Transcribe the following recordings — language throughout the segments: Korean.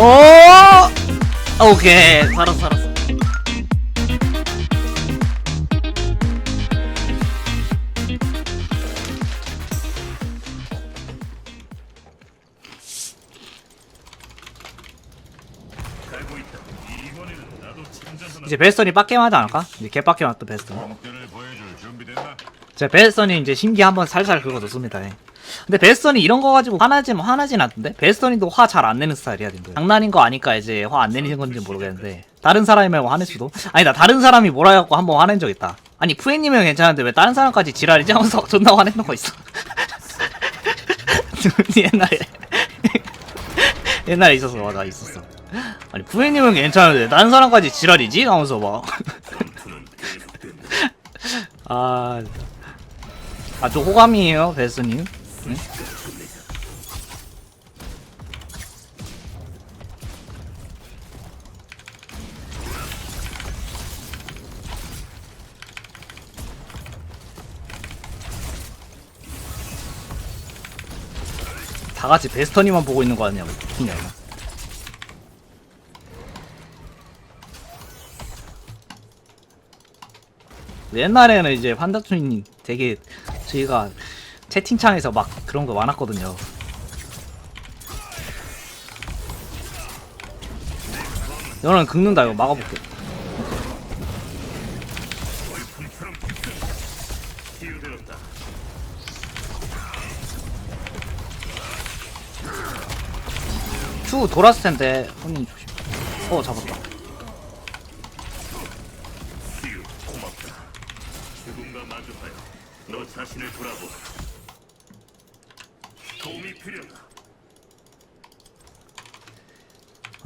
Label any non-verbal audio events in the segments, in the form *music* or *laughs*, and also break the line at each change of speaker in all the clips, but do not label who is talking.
어 오케이 살았어 살았어. 이제 베스턴이 빡게임 하지 않을까? 이제 개빡게임 왔다 베스턴
보여줄
제 베스턴이 이제 심기 한번 살살 긁어줬습니다. 예. 근데 베스턴이 이런 거 가지고 화나지 화나진 않던데? 베스턴이도 화 잘 안 내는 스타일이야 근데 장난인 거 아니까 이제 화 안 내는 건지 모르겠는데. 다른 사람이 말고 화낼 수도? 아니다 다른 사람이 뭐라 해갖고 한번 화낸 적 있다. 아니 푸에님은 괜찮은데 왜 다른 사람까지 지랄이지? 하면서 *laughs* 존나 화냈던 거 있어. *laughs* 옛날에. 옛날에 있었어. 맞아 있었어. 아니 푸에님은 괜찮은데 다른 사람까지 지랄이지? 하면서 막. *laughs* 아, 아, 저 호감이에요, 베스님. 네? 다 같이 베스터니만 보고 있는 거 아니야, 웃기냐, 이거. 옛날에는 이제 판다투님 되게 저희가 채팅창에서 막 그런 거 많았거든요. 너는 긁는다 이거 막아볼게. 큐 돌았을 텐데 손님 조심. 어 잡았다.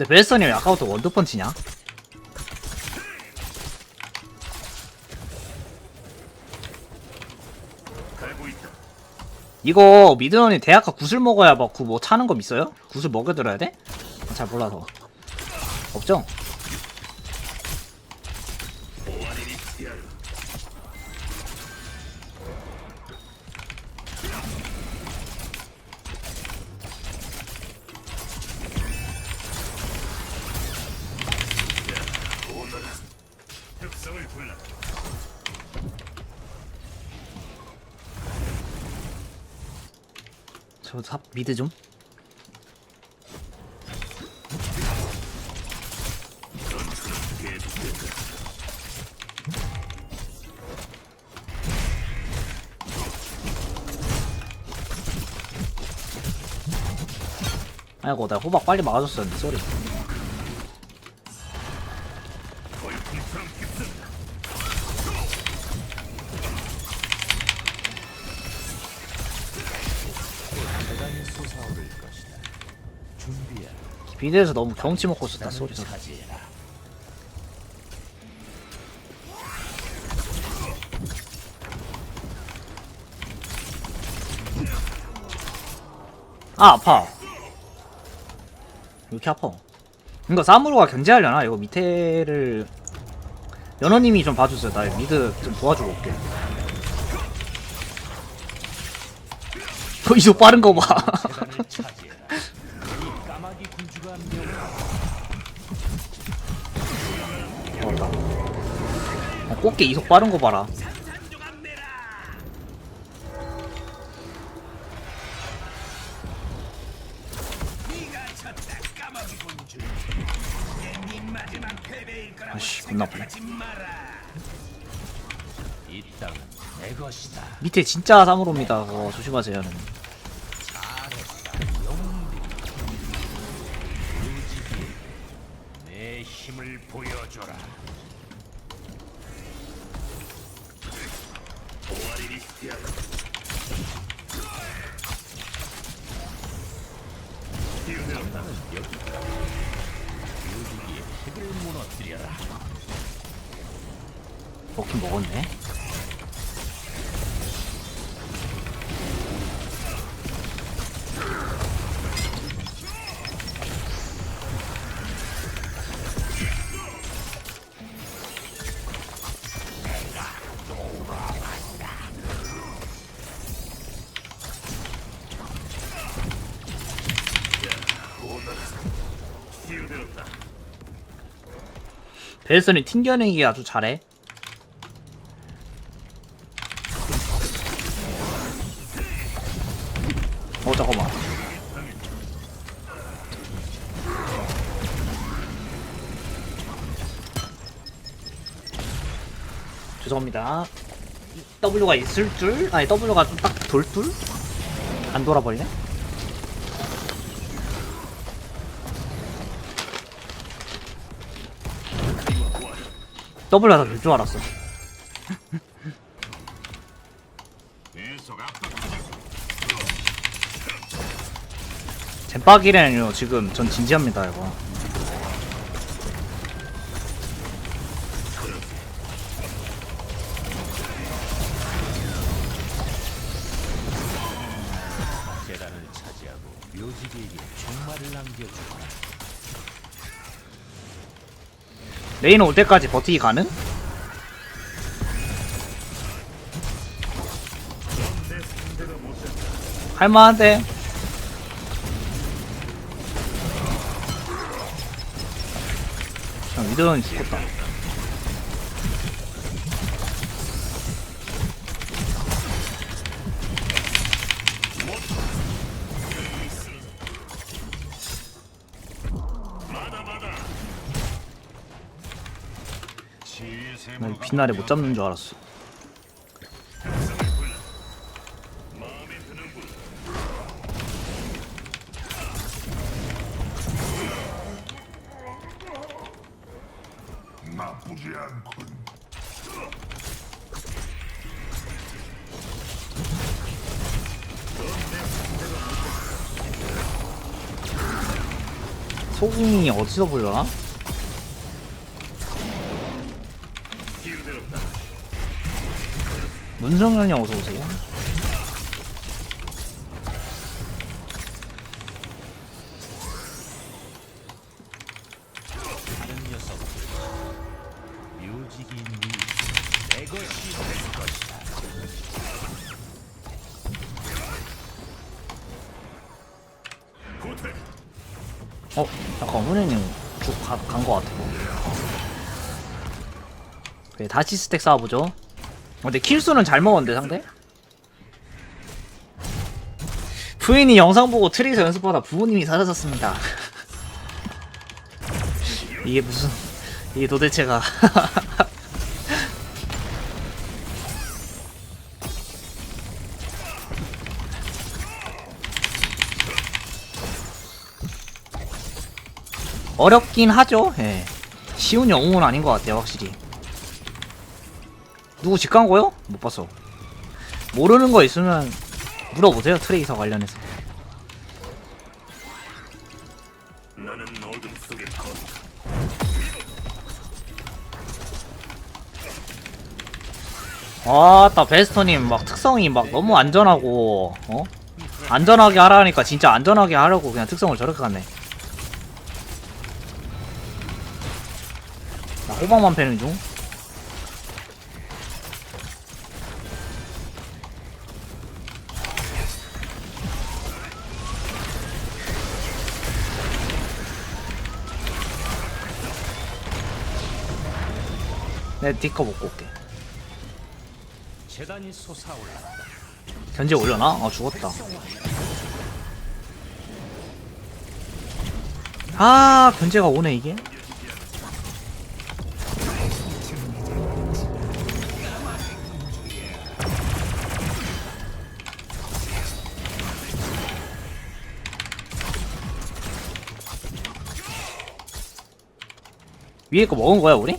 근데 베스터님 왜 아까부터
있다.
이거 미드런이 대학가 구슬 먹어야 막구뭐 차는 거 있어요? 구슬 먹여들어야 돼? 잘 몰라서. 없죠? 저 삽 미드 좀. 아이고 나 호박 빨리 막아줬었는데 쏘리. 미드에서 너무 경치 먹고 있었다 쏘리 쏘리. 아 아파. 왜 이렇게 아파? 이거 사무로가 견제하려나? 이거 밑에를 연어님이 좀 봐주세요. 나 미드 좀 도와주고 올게. 저 이속 빠른 거봐 *laughs* 어, 꽃게 이속 빠른 거 봐라. 아씨 겁나 아프네. 밑에 진짜 사무로입니다 그거. 조심하세요
힘을 보여줘라.
오아리니 피하라. 기우되었다.
유기의 핵을 무너뜨려라.
먹긴 먹었네 벨슨이 튕겨내기 아주 잘해. 어 잠깐만. 죄송합니다. W가 있을 줄? 아니 W가 좀 딱 돌 줄? 안 돌아버리네? W가 다될줄 알았어. 잼박이래는요 지금 전 진지합니다 이거.
재단을 차지하고 묘지기에게 종말을 남겨주거라.
레이는 올 때까지 버티기 가능? 할만한데 그냥 미드는 죽겠다 나이 빛날에 못 잡는 줄 알았어
나쁘지 않군.
소금이 어디서 보려나? 문성현이 어서 오세요.
네
어, 잠깐 훈현님 쭉간거 같아. 그래, 다시 스택 쌓아보죠. 어, 근데 킬수는 잘 먹었는데 상대? 부인이 영상 보고 트레이서 연습하다 부모님이 사라졌습니다. *laughs* 이게 무슨 이게 도대체가 *laughs* 어렵긴 하죠. 예. 쉬운 영웅은 아닌 것 같아요, 확실히. 누구 집 간 거요? 못 봤어. 모르는 거 있으면 물어보세요, 트레이서 관련해서. 아따, 베스터님 막 특성이 막 너무 안전하고, 어? 안전하게 하라니까 진짜 안전하게 하려고 그냥 특성을 저렇게 갔네. 나 호박만 패는 중. 내 디커 먹고 올게.
재단이 솟아올랐다.
견제 올려나? 아 죽었다. 아 견제가 오네 이게. 위에 거 먹은 거야 우리?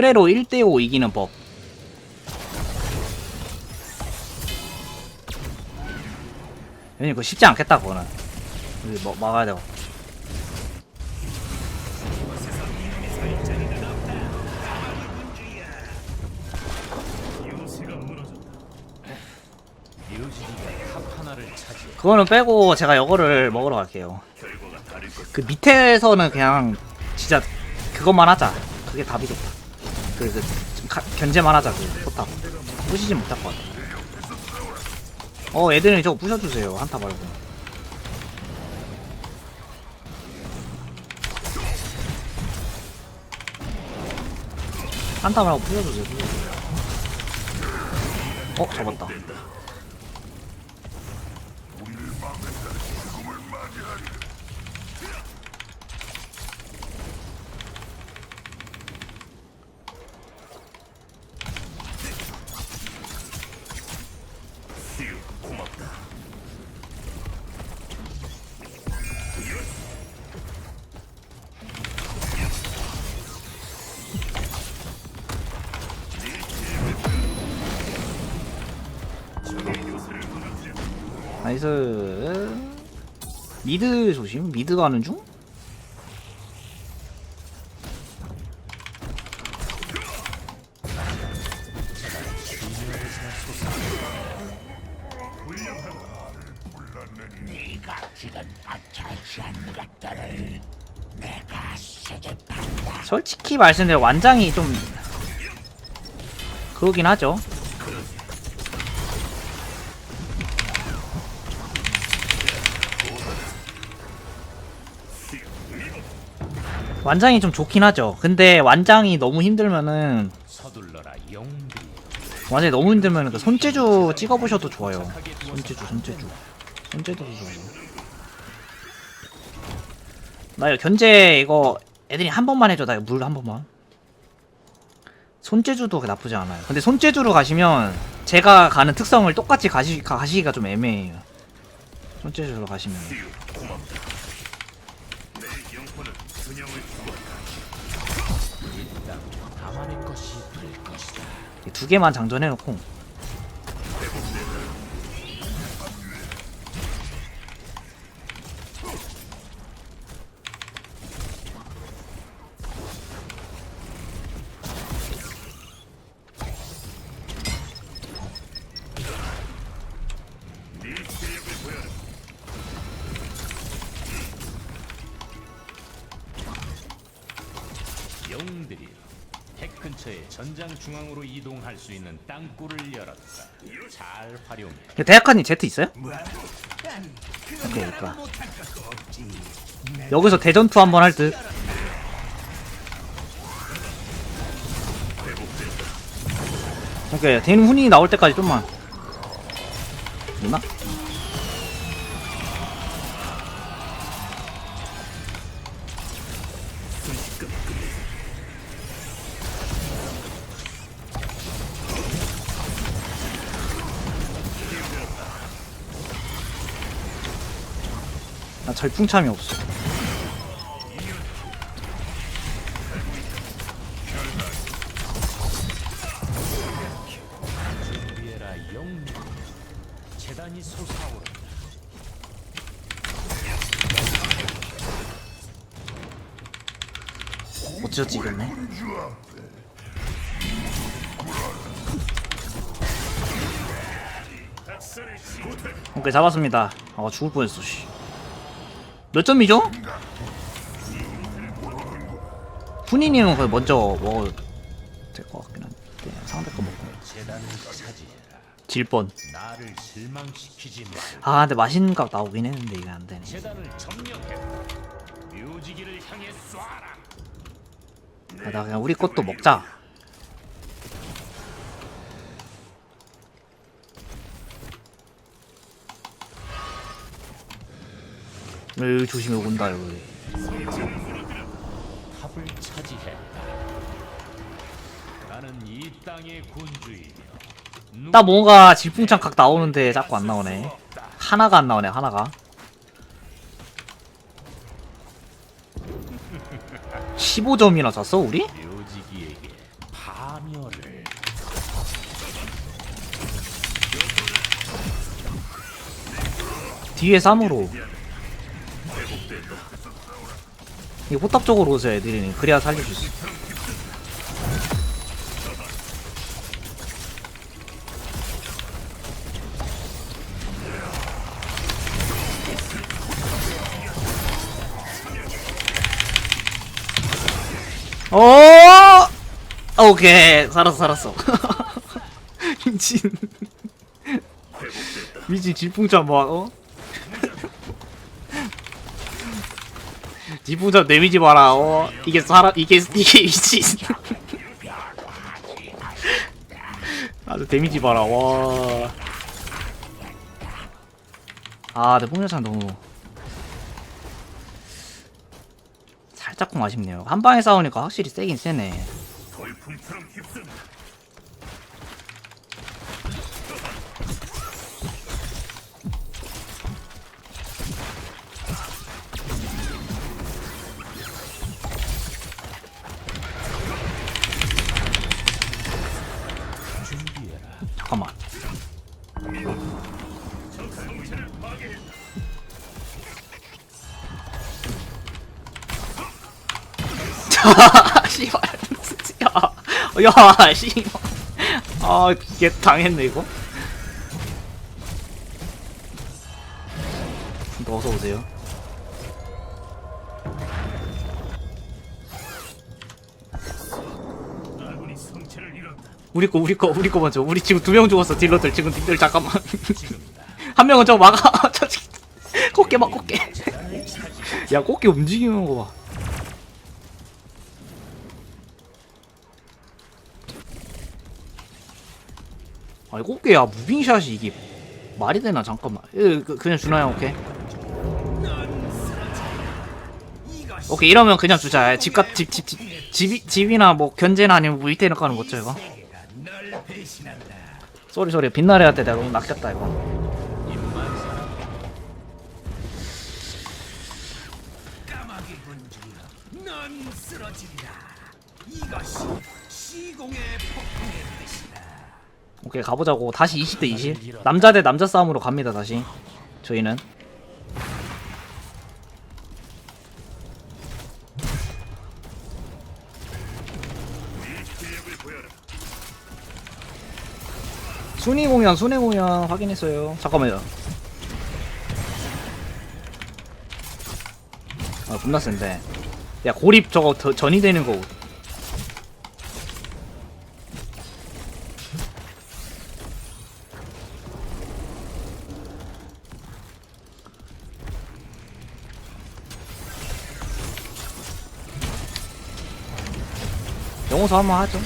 트레로 1대5 이기는 법. 왜냐면 그거 쉽지 않겠다, 그거는. 뭐, 막아야 되고. 그거는 빼고 제가 이거를 먹으러 갈게요. 그 밑에서는 그냥 진짜 그것만 하자. 그게 답이겠다. 그, 그좀 가- 견제만 하자. 그 포탑. 부시지 못할 것 같아. 어, 애들이 저거 부셔주세요. 한타 말고. 한타 말고 부셔주세요. 부셔주세요. 어, 잡았다. 나이스. 미드 조심. 미드 가는 중? 솔직히 말씀드려 완장이 좀 그러긴 하죠. 완장이 좀 좋긴 하죠. 근데 완장이 너무 힘들면은 완장이 너무 힘들면은 그 손재주 찍어보셔도 좋아요. 손재주, 손재주, 손재주도 좋아요. 나 이거 견제 이거 애들이 한 번만 해줘. 나 이거 물한 번만. 손재주도 나쁘지 않아요. 근데 손재주로 가시면 제가 가는 특성을 똑같이 가시, 가시기가 좀 애매해요. 손재주로 가시면.
나만의 것이 될 것이다.
두 개만 장전해놓고
중앙으로 이동할 수 있는 땅굴을 열었다. 잘 활용해.
대학관님 제트 있어요? 오케이 있다 여기서 대전투 한번 할 듯. 오케이 대는 훈이 나올 때까지 좀만 있나? 절풍참이 없어. 어찌어찌 이겼네. 오케이 잡았습니다. 아 죽을 뻔했어 씨. 몇 점이죠? 훈이님은 거의 먼저 먹어도 될 것 같긴 한데 상대 거 먹고. 질 뻔. 아 근데 맛있는 각 나오긴 했는데 이게 안 되네. 아, 나 그냥 우리 것도 먹자. 으 조심해 온다 여기.
탑을 차지했다. 나는 이 땅의 군주이며
나 뭔가 질풍창 각 나오는데 자꾸 안 나오네. 하나가 안 나오네 하나가. 15점이나 졌어 우리?
묘지기에게 파멸을
뒤에 쌈으로. 이 포탑 쪽으로 오세요 애들이. 그래야 살릴 수 있어. 어? 아, 오케이. 살았어 살았어. 미친 미친 질풍자 한번 어? 질풍참 데미지 봐라 어 이게 사람 이게 이게 미친 *laughs* 아주 데미지 봐라 와. 아, 근데 뽕여찬 너무 살짝쿵 아쉽네요. 한 방에 싸우니까 확실히 세긴 세네.
돌풍처럼
야, *laughs* 야, 씨발. 아, 얘 당했네 이거. 너 어서 오세요. 우리 거, 우리 거, 우리 거 먼저. 우리 지금 두 명 죽었어. 딜러들 지금 딜러 잠깐만. *laughs* 한 명은 저 막아. *laughs* 저 지- 꽃게 막 꽃게. 야, 꽃게 움직이는 거 봐. 아니 꽃게야. 무빙샷이 이게 말이 되나? 잠깐만. 예, 그, 그냥 주나요 오케이. 오케이 이러면 그냥 주자. 집값 집 집 집, 집, 집이나 뭐 견제나 아니면 뭐 이태는 가는 거죠 이거? 쏘리 쏘리. 빛나래 할때 내가 너무 낚였다 이거.
이것이 시공의 폭풍의 뜻이다.
오케이 가보자고. 다시 20대 20 남자 대 남자 싸움으로 갑니다 다시. 저희는. 순위 공연 순위 공연 확인했어요. 잠깐만요. 아 겁나 센데. 야 고립 저거 더, 전이 되는 거 경호소 한번 하죠.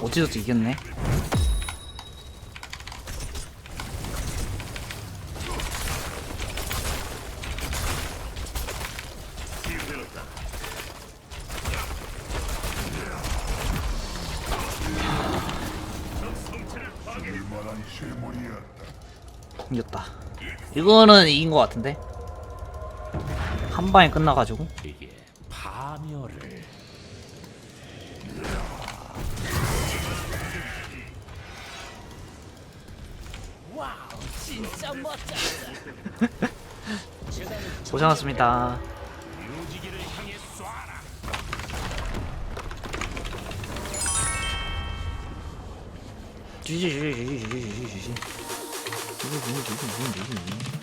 어찌저찌 이겼네. 이거는 이긴 거 같은데? 한 방에 끝나가지고?
이게 파멸을. *laughs*
고생하셨습니다.
묘지기를 향해 쏴라.
쥐쥐쥐쥐쥐쥐쥐쥐 누구 누구 누구 누구 누구